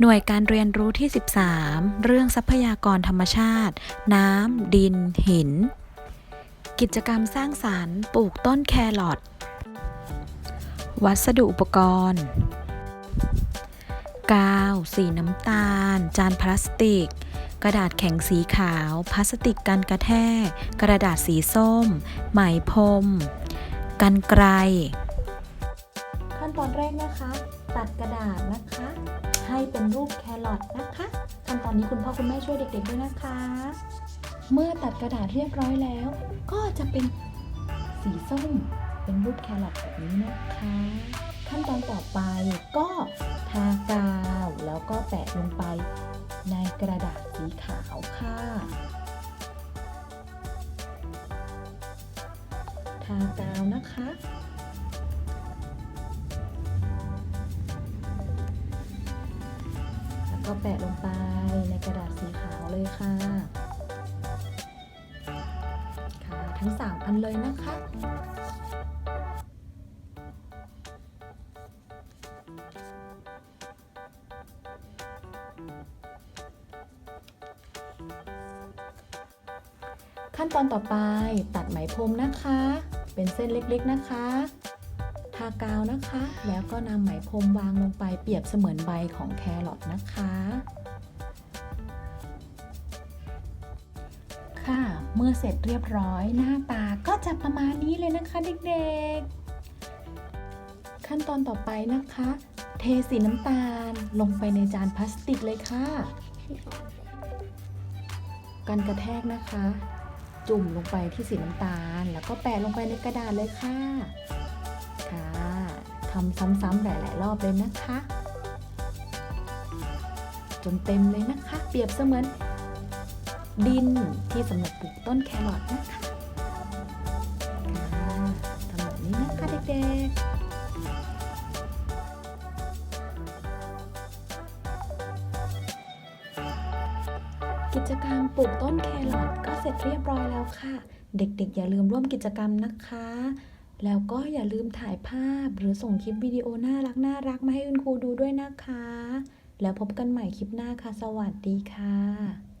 หน่วยการเรียนรู้ที่ 13 เรื่องทรัพยากรธรรมชาติ น้ำ ดิน หิน กิจกรรมสร้างสารรค์ปลูกต้นแครอทวัสดุอุปกรณ์ กาว สีน้ำตาล จานพลาสติก กระดาษแข็งสีขาว พลาสติกกันกระแทก กระดาษสีส้ม ไหมพรมกันไกรขั้นตอนแรกนะคะ ตัดกระดาษนะคะ ให้เป็นรูปแครอทนะคะขั้นตอนนี้คุณพ่อคุณแม่ช่วยเด็กๆด้วยนะคะ เมื่อตัดกระดาษเรียบร้อยแล้ว ก็จะเป็นสีส้มเป็นรูปแครอทแบบนี้นะคะ ขั้นตอนต่อไปก็ทากาวแล้วก็แปะลงไปในกระดาษสีขาวค่ะทากาวนะคะ ก็แปะลงไปในกระดาษสีขาวเลยค่ะ ค่ะ ทั้ง 3 อันเลยนะคะ ขั้นตอนต่อไปตัดไหมพรมนะคะ เป็นเส้นเล็กๆนะคะ ทากาวนะคะ แล้วก็นำไหมพรมวางลงไปเปรียบเสมือนใบของแครอทนะคะ ค่ะ เมื่อเสร็จเรียบร้อยหน้าตาก็จะประมาณนี้เลยนะคะเด็กๆ ขั้นตอนต่อไปนะคะ เทสีน้ำตาลลงไปในจานพลาสติกเลยค่ะกันกระแทกนะคะ จุ่มลงไปที่สีน้ำตาล แล้วก็แปะลงไปในกระดาษเลยค่ะำซ้ำๆหลาย ๆ รอบเลยนะคะ จนเต็มเลยนะคะ เปรียบเสมือน ดินที่สำหรับปลูกต้นแครอทนะคะค่ะทำแบบนี้นะคะเด็กๆกิจกรรมปลูกต้นแครอทก็เสร็จเรียบร้อยแล้วค่ะ เด็กๆ อย่าลืมร่วมกิจกรรมนะคะ แล้วก็อย่าลืมถ่ายภาพหรือส่งคลิปวิดีโอน่ารักน่ารักมาให้คุณครูดูด้วยนะคะ แล้วพบกันใหม่คลิปหน้าค่ะ สวัสดีค่ะ